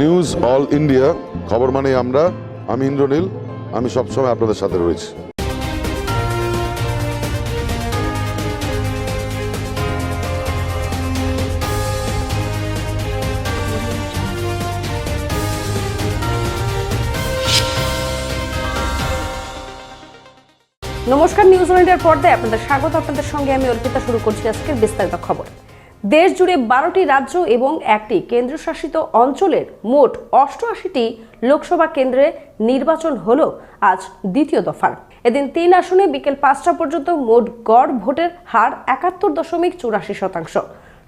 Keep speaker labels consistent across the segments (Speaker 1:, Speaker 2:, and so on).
Speaker 1: News all India, খবর মানে আমরা। আমি ইন্দ্রনীল, আমি সবসময় আপনাদের সাথে রয়েছি।
Speaker 2: নমস্কার, নিউজ ওয়ার্ল্ডের পর্দায় আপনাদের স্বাগত। আপনাদের সঙ্গে আমি অর্পিতা, শুরু করছি আজকের বিস্তারিত খবর। দেশ জুড়ে বারোটি রাজ্য এবং একটি কেন্দ্রশাসিত অঞ্চলের মোট অষ্টআশিটি লোকসভা কেন্দ্রে নির্বাচন হল আজ দ্বিতীয় দফার। এদিন তিন আসনে বিকেল পাঁচটা পর্যন্ত মোট গড় ভোটের হার একাত্তর দশমিক চুরাশি শতাংশ।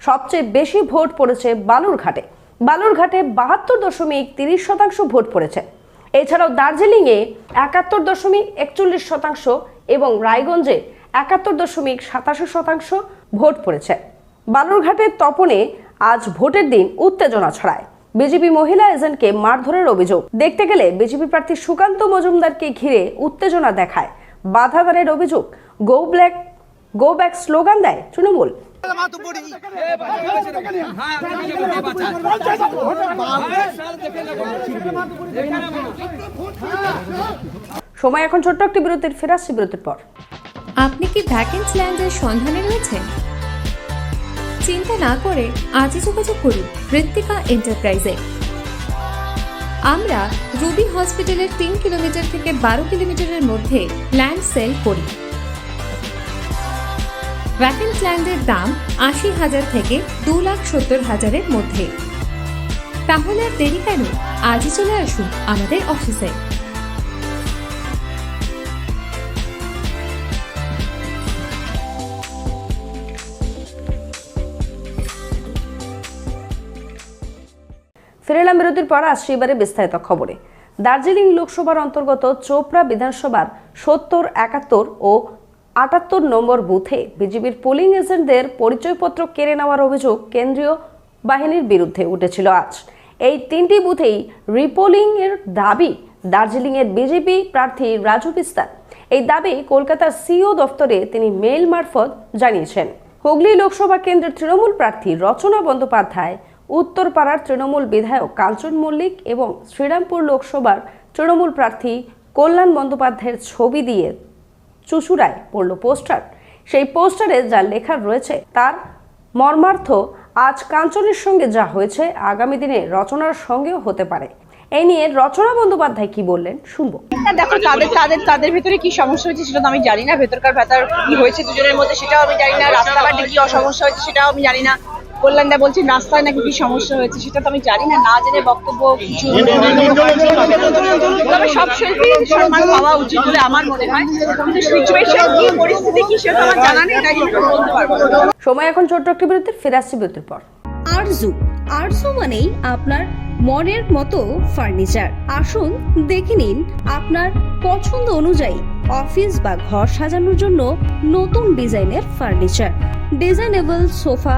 Speaker 2: সবচেয়ে বেশি ভোট পড়েছে বালুরঘাটে। বালুরঘাটে বাহাত্তর দশমিক তিরিশ শতাংশ ভোট পড়েছে। এছাড়াও দার্জিলিংয়ে একাত্তর দশমিক একচল্লিশ শতাংশ এবং রায়গঞ্জে একাত্তর দশমিক সাতাশি শতাংশ ভোট পড়েছে। বালুরঘাটের তপনে আজ ভোটের দিন উত্তেজনা ছড়ায়। বিজেপি মহিলা এজেন্টকে মারধরের অভিযোগ। দেখতে গেলে বিজেপি প্রার্থী সুকান্ত মজুমদারকে ঘিরে উত্তেজনা দেখায়। বাধা দানের অভিযোগ go black go back slogan দেয় তৃণমূল। সময় এখন ছোট্ট একটি বিরতির, ফেরাচ্ছি বিরতির পর।
Speaker 3: আপনি কি ভ্যাকেন্স ল্যান্ডের সন্ধানে রয়েছেন? চিন্তা না করে আজই যোগাযোগ করুন ঋত্বিকা এন্টারপ্রাইজে। আমরা রুবি হসপিটালের তিন কিলোমিটার থেকে বারো কিলোমিটারের মধ্যে ল্যান্ড সেল করি। ভ্যাকেন্স ল্যান্ডের দাম আশি হাজার থেকে দু লাখ সত্তর হাজারের মধ্যে। তাহলে আর দেরি কেন? আজই চলে আসুন আমাদের অফিসে।
Speaker 2: ফিরে এলাম বিরতির পর আসছি এবারে বিস্তারিত খবরে। দার্জিলিং লোকসভার অন্তর্গত চোপড়া বিধানসভার সত্তর, একাত্তর ও আটাত্তর নম্বর বুথে বিজেপির পোলিং এজেন্টদের পরিচয়পত্র কেড়ে নেওয়ার অভিযোগ কেন্দ্রীয় বাহিনীর বিরুদ্ধে উঠেছিল আজ। এই তিনটি বুথেই রিপোলিং এর দাবি দার্জিলিংয়ের বিজেপি প্রার্থী রাজু বিস্তার এই দাবি কলকাতার সিও দফতরে তিনি মেইল মারফত জানিয়েছেন। হুগলি লোকসভা কেন্দ্রের তৃণমূল প্রার্থী রচনা বন্দ্যোপাধ্যায় উত্তরপাড়ার তৃণমূল বিধায়ক কাঞ্চন মল্লিক এবং শ্রীরামপুর লোকসভার তৃণমূল প্রার্থী কল্যাণ বন্দ্যোপাধ্যায়ের ছবি দিয়ে চুচুড়ায় পড়ল পোস্টার। সেই পোস্টারে যা লেখা রয়েছে তার মর্মার্থ, আজ কাঞ্চনের সঙ্গে যা হয়েছে আগামী দিনে রচনার সঙ্গেও হতে পারে। এই নিয়ে রচনা বন্দ্যোপাধ্যায় কি বললেন শুনব।
Speaker 4: দেখো, তাদের তাদের তাদের ভিতরে কি সমস্যা হয়েছে সেটা তো আমি জানি না। ভেতরকার ভেতর কি হয়েছে দুজনের মধ্যে সেটাও আমি জানি না। রাস্তাঘাটে কি সমস্যা হয়েছে সেটাও আমি জানি না। কল্যাণদা বলছেন রাস্তায় নাকি কি সমস্যা হয়েছে সেটা তো আমি জানি না না জেনে বক্তব্য কিছু তবে সব শিল্পী সম্মান পাওয়া উচিত বলে আমার মনে হয় কিন্তু সিচুয়েশন কি পরিস্থিতি কি সেটা আমার জানা নেই তাই বলতে পারব
Speaker 2: সময় এখন ছোট্ট একটি বিরতির ফিরে আসছি বিরতির পর
Speaker 5: আরজু আরজু মানেই আপনার মনের মতো ফার্নিচার আসুন দেখে নিন আপনার পছন্দ অনুযায়ী অফিস বা ঘর সাজানোর জন্য নতুন ডিজাইনের furniture designable sofa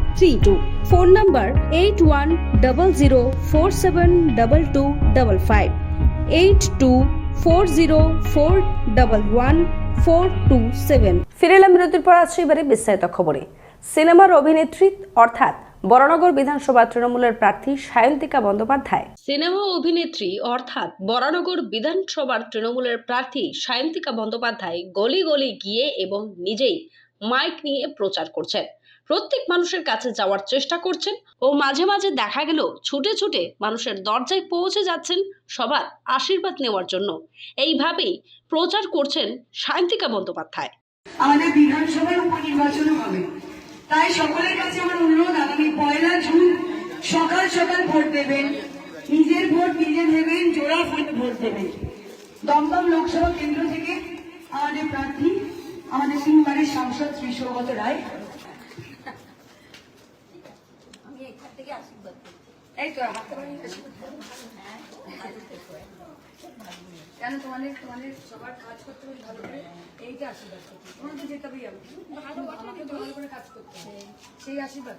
Speaker 5: three two phone number eight one double zero four seven double two double five eight two four zero four double one four two seven
Speaker 2: ফিরে এলাম বিরতির পর আসছি এবারে বিস্তারিত খবরে। সিনেমার অভিনেত্রী অর্থাৎ বরানগর বিধানসভা তৃণমূলের প্রার্থী সায়ন্তিকা বন্দ্যোপাধ্যায়। সিনেমা অভিনেত্রী অর্থাৎ বরানগর বিধানসভার তৃণমূলের প্রার্থী সায়ন্তিকা বন্দ্যোপাধ্যায় গলি গলি গিয়ে এবং নিজেই মাইক নিয়ে প্রচার করছেন। প্রত্যেক মানুষের কাছে যাওয়ার চেষ্টা করছেন ও মাঝে মাঝে দেখা গেল ছুটে ছুটে মানুষের দরজায় পৌঁছে যাচ্ছেন সবার আশীর্বাদ নেওয়ার জন্য। এইভাবেই প্রচার করছেন সায়ন্তিকা বন্দ্যোপাধ্যায়।
Speaker 6: আমাদের বিধানসভার উপনির্বাচনও হবে। তাই সকলের কাছে আমার অনুরোধ, আগামী পয়লা জুন সকাল সকাল ভোট দেবেন। নিজের ভোট নিজে দেবেন জোড়া ভোট ভোট দেবেন। দমদম লোকসভা কেন্দ্র থেকে আমাদের প্রার্থী, আমাদের তিনবারের সাংসদ শ্রী সৌগত রায়। এই তো কেন তোমাদের তোমাদের সবার কাজ করতে হবে ভালো করে? এইটা আশীর্বাদ করতে হবে। যেতে আমাকে তো ভালো করে কাজ করতে হবে। সেই আশীর্বাদ।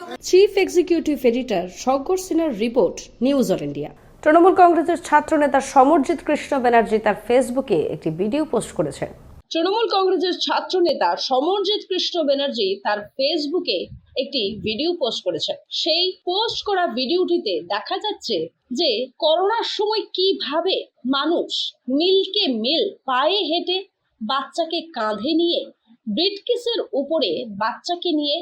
Speaker 6: হবে।
Speaker 2: চিফ এক্সিকিউটিভ এডিটর শঙ্কর সিনহার report news all India Trinamool কংগ্রেসের ছাত্রনেতা সমরজিৎ কৃষ্ণ ব্যানার্জি তার ফেসবুকে একটি ভিডিও পোস্ট করেছেন।
Speaker 7: তৃণমূল কংগ্রেসের ছাত্র নেতা সমরজিৎ কৃষ্ণ ব্যানার্জি তার ফেসবুকে একটি ভিডিও পোস্ট করেছেন। সেই পোস্ট করা ভিডিওটিতে দেখা যাচ্ছে যে করোনার সময় কীভাবে মানুষ মিলকে মিল, পায়ে হেঁটে বাচ্চাকে কাঁধে নিয়ে, ব্রিটকেসের উপরে বাচ্চাকে নিয়ে,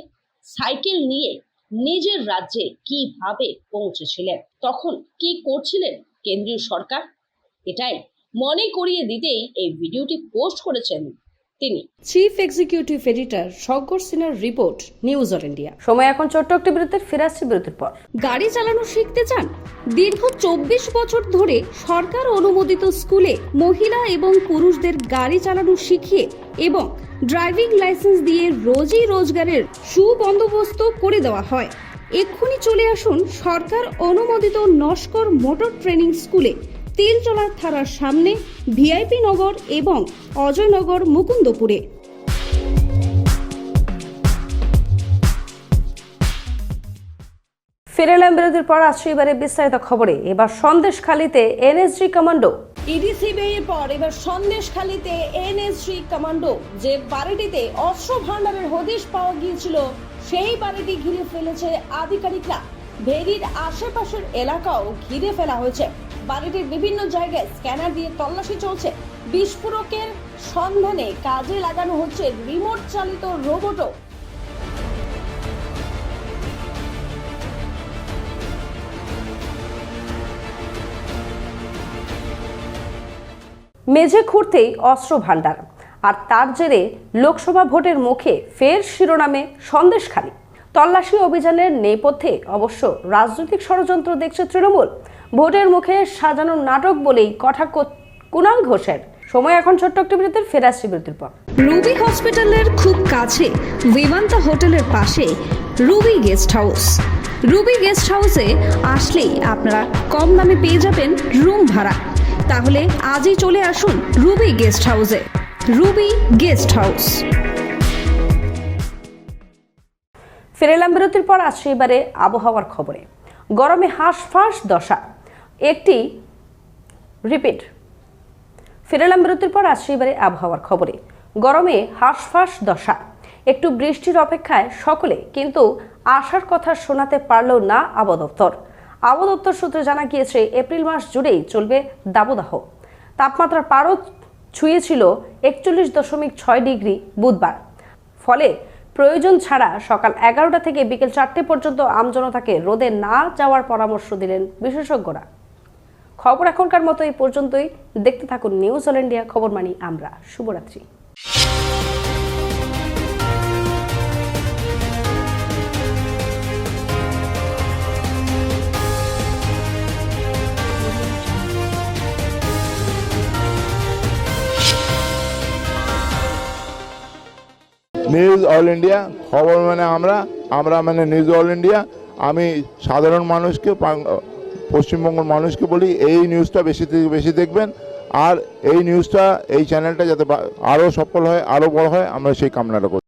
Speaker 7: সাইকেল নিয়ে নিজের রাজ্যে কীভাবে পৌঁছেছিলেন? তখন কি করছিলেন কেন্দ্রীয় সরকার? এটাই মনে করিয়ে দিতেই এই ভিডিওটি পোস্ট করেছেন তিনি।
Speaker 2: চিফ এক্সিকিউটিভ এডিটর শঙ্কর সিনহার রিপোর্ট নিউজ অল ইন্ডিয়া সময় এখন ছোট্ট একটি বিরতির ফিরে আসছে বিরতির পর।
Speaker 5: গাড়ি চালানো শিখতে চান? দীর্ঘ চব্বিশ বছর ধরে সরকার অনুমোদিত স্কুলে মহিলা এবং পুরুষদের গাড়ি চালানো শিখিয়ে এবং ড্রাইভিং লাইসেন্স দিয়ে রোজই রোজগারের সুবন্দোবস্ত করে দেওয়া হয়। এক্ষুনি চলে আসুন সরকার অনুমোদিত নস্কর মোটর ট্রেনিং স্কুলে। তেলচলার থানার সামনে ভিআইপি নগর এবং অজয়নগর মুকুন্দপুরে।
Speaker 2: ফিরে এলাম বিরতির পর আসছে এবারে বিস্তারিত খবরে। এবার সন্দেশখালীতে এনএসজি কমান্ডো।
Speaker 7: ইডিসিবিআইয়ের পর এবার সন্দেশখালীতে এনএসজি কমান্ডো যে বাড়িটিতে অস্ত্র ভান্ডারের হদিশ পাওয়া গিয়েছিল সেই বাড়িটি ঘিরে ফেলেছে আধিকারিকরা। ভেরির আশেপাশের এলাকাও ঘিরে ফেলা হয়েছে। বাড়িটির বিভিন্ন জায়গায় স্ক্যানার দিয়ে তল্লাশি চলছে। বিস্ফোরকের সন্ধানে কাজে লাগানো হচ্ছে রিমোট চালিত রোবটও।
Speaker 2: মেঝে খুঁড়তেই অস্ত্র ভাণ্ডার। আর তার জেরে লোকসভা ভোটের মুখে ফের শিরোনামে সন্দেশখালী। তল্লাশি অভিযানের নেপথ্যে অবশ্য রাজনৈতিক ষড়যন্ত্র দেখছে তৃণমূল। ভোটের মুখে সাজানো নাটক বলেই কথা কুণাল ঘোষের। সময় এখন ছোট্ট একটি বিরতির, ফেরে আসছি বিরতির পর।
Speaker 5: রুবি হসপিটালের খুব কাছে, বিমান্তা হোটেলের পাশে, Ruby guest house. Ruby guest হাউসে আসলেই আপনারা কম দামে পেয়ে যাবেন রুম ভাড়া। তাহলে আজই চলে আসুন রুবি গেস্ট হাউসে। Ruby guest house.
Speaker 2: ফিরে এলাম বিরতির পর আসছে এবারে আবহাওয়ার খবরে। গরমে হাঁসফাঁস দশা। একটি রিপিট। ফিরে এলাম বিরতির পর আসছে এবারে আবহাওয়ার খবরে। গরমে হাঁসফাঁস দশা। একটু বৃষ্টির অপেক্ষায় সকলে কিন্তু আশার কথা শোনাতে পারল না আবহ দপ্তর। আবহ দপ্তর সূত্রে জানা গিয়েছে, এপ্রিল মাস জুড়েই চলবে দাবদাহ। তাপমাত্রার পারও ছুঁয়েছিল একচল্লিশ দশমিক ছয় ডিগ্রি বুধবার। ফলে প্রয়োজন ছাড়া সকাল এগারোটা থেকে বিকেল চারটে পর্যন্ত আমজনতাকে রোদে না যাওয়ার পরামর্শ দিলেন বিশেষজ্ঞরা। খবর এখনকার মতো এই পর্যন্তই। দেখতে থাকুন নিউজ অল ইন্ডিয়া খবর মানি আমরা। শুভরাত্রি।
Speaker 8: নিউজ অল ইন্ডিয়া খবর মানে আমরা আমরা মানে নিউজ অল ইন্ডিয়া আমি সাধারণ মানুষকে পশ্চিমবঙ্গের মানুষকে বলি, এই নিউজটা বেশি থেকে বেশি দেখবেন, আর এই নিউজটা এই চ্যানেলটা যাতে আরও সফল হয় আরও বড় হয়, আমরা সেই কামনাটা করি।